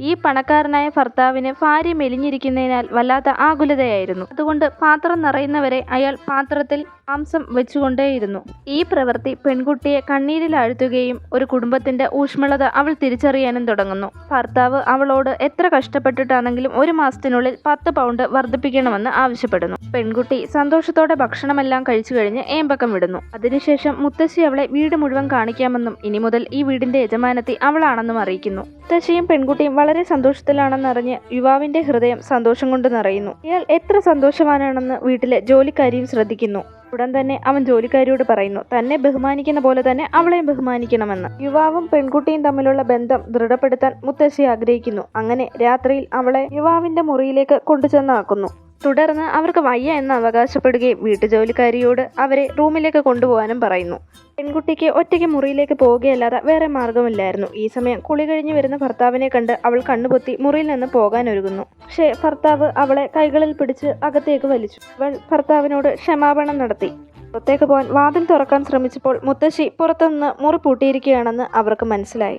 ഈ പണക്കാരനായ ഭർത്താവിന് ഭാര്യ മെലിഞ്ഞിരിക്കുന്നതിനാൽ വല്ലാത്ത ആകുലതയായിരുന്നു. അതുകൊണ്ട് പാത്രം നിറയുന്നവരെ അയാൾ പാത്രത്തിൽ മാംസം വെച്ചുകൊണ്ടേയിരുന്നു. ഈ പ്രവൃത്തി പെൺകുട്ടിയെ കണ്ണീരിൽ ആഴ്ത്തുകയും ഒരു കുടുംബത്തിന്റെ ഊഷ്മളത അവൾ തിരിച്ചറിയാനും തുടങ്ങുന്നു. ഭർത്താവ് അവളോട് എത്ര കഷ്ടപ്പെട്ടിട്ടാണെങ്കിലും ഒരു മാസത്തിനുള്ളിൽ പത്ത് പൗണ്ട് വർദ്ധിപ്പിക്കണമെന്ന് ആവശ്യപ്പെടുന്നു. പെൺകുട്ടി സന്തോഷത്തോടെ ഭക്ഷണമെല്ലാം കഴിച്ചു കഴിഞ്ഞ് ഏമ്പക്കം വിടുന്നു. അതിനുശേഷം മുത്തശ്ശി അവളെ വീട് മുഴുവൻ കാണിക്കാമെന്നും ഇനി മുതൽ ഈ വീടിന്റെ യജമാനത്തി അവളാണെന്നും അറിയിക്കുന്നു. മുത്തശ്ശിയും പെൺകുട്ടിയും വളരെ സന്തോഷത്തിലാണെന്നറിഞ്ഞ് യുവാവിന്റെ ഹൃദയം സന്തോഷം കൊണ്ട് നിറയുന്നു. ഇയാൾ എത്ര സന്തോഷവാനാണെന്ന് വീട്ടിലെ ജോലിക്കാരിയും ശ്രദ്ധിക്കുന്നു. ഉടൻ തന്നെ അവൻ ജോലിക്കാരിയോട് പറയുന്നു തന്നെ ബഹുമാനിക്കുന്ന പോലെ തന്നെ അവളെയും ബഹുമാനിക്കണമെന്ന്. യുവാവും പെൺകുട്ടിയും തമ്മിലുള്ള ബന്ധം ദൃഢപ്പെടുത്താൻ മുത്തശ്ശി ആഗ്രഹിക്കുന്നു. അങ്ങനെ രാത്രിയിൽ അവളെ യുവാവിന്റെ മുറിയിലേക്ക് കൊണ്ടുചെന്നാക്കുന്നു. തുടർന്ന് അവർക്ക് വയ്യ എന്ന് അവകാശപ്പെടുകയും വീട്ടുജോലിക്കാരിയോട് അവരെ റൂമിലേക്ക് കൊണ്ടുപോകാനും പറയുന്നു. പെൺകുട്ടിക്ക് ഒറ്റയ്ക്ക് മുറിയിലേക്ക് പോവുകയല്ലാതെ വേറെ മാർഗമില്ലായിരുന്നു. ഈ സമയം കുളി കഴിഞ്ഞു വരുന്ന ഭർത്താവിനെ കണ്ട് അവൾ കണ്ണുപൊത്തി മുറിയിൽ നിന്ന് പോകാൻ ഒരുങ്ങുന്നു പക്ഷേ ഭർത്താവ് അവളെ കൈകളിൽ പിടിച്ച് അകത്തേക്ക് വലിച്ചു. അവൾ ഭർത്താവിനോട് ക്ഷമാപണം നടത്തി. പുറത്തേക്ക് പോകാൻ വാതിൽ തുറക്കാൻ ശ്രമിച്ചപ്പോൾ മുത്തശ്ശി പുറത്തുനിന്ന് മുറി പൂട്ടിയിരിക്കുകയാണെന്ന് അവർക്ക് മനസ്സിലായി.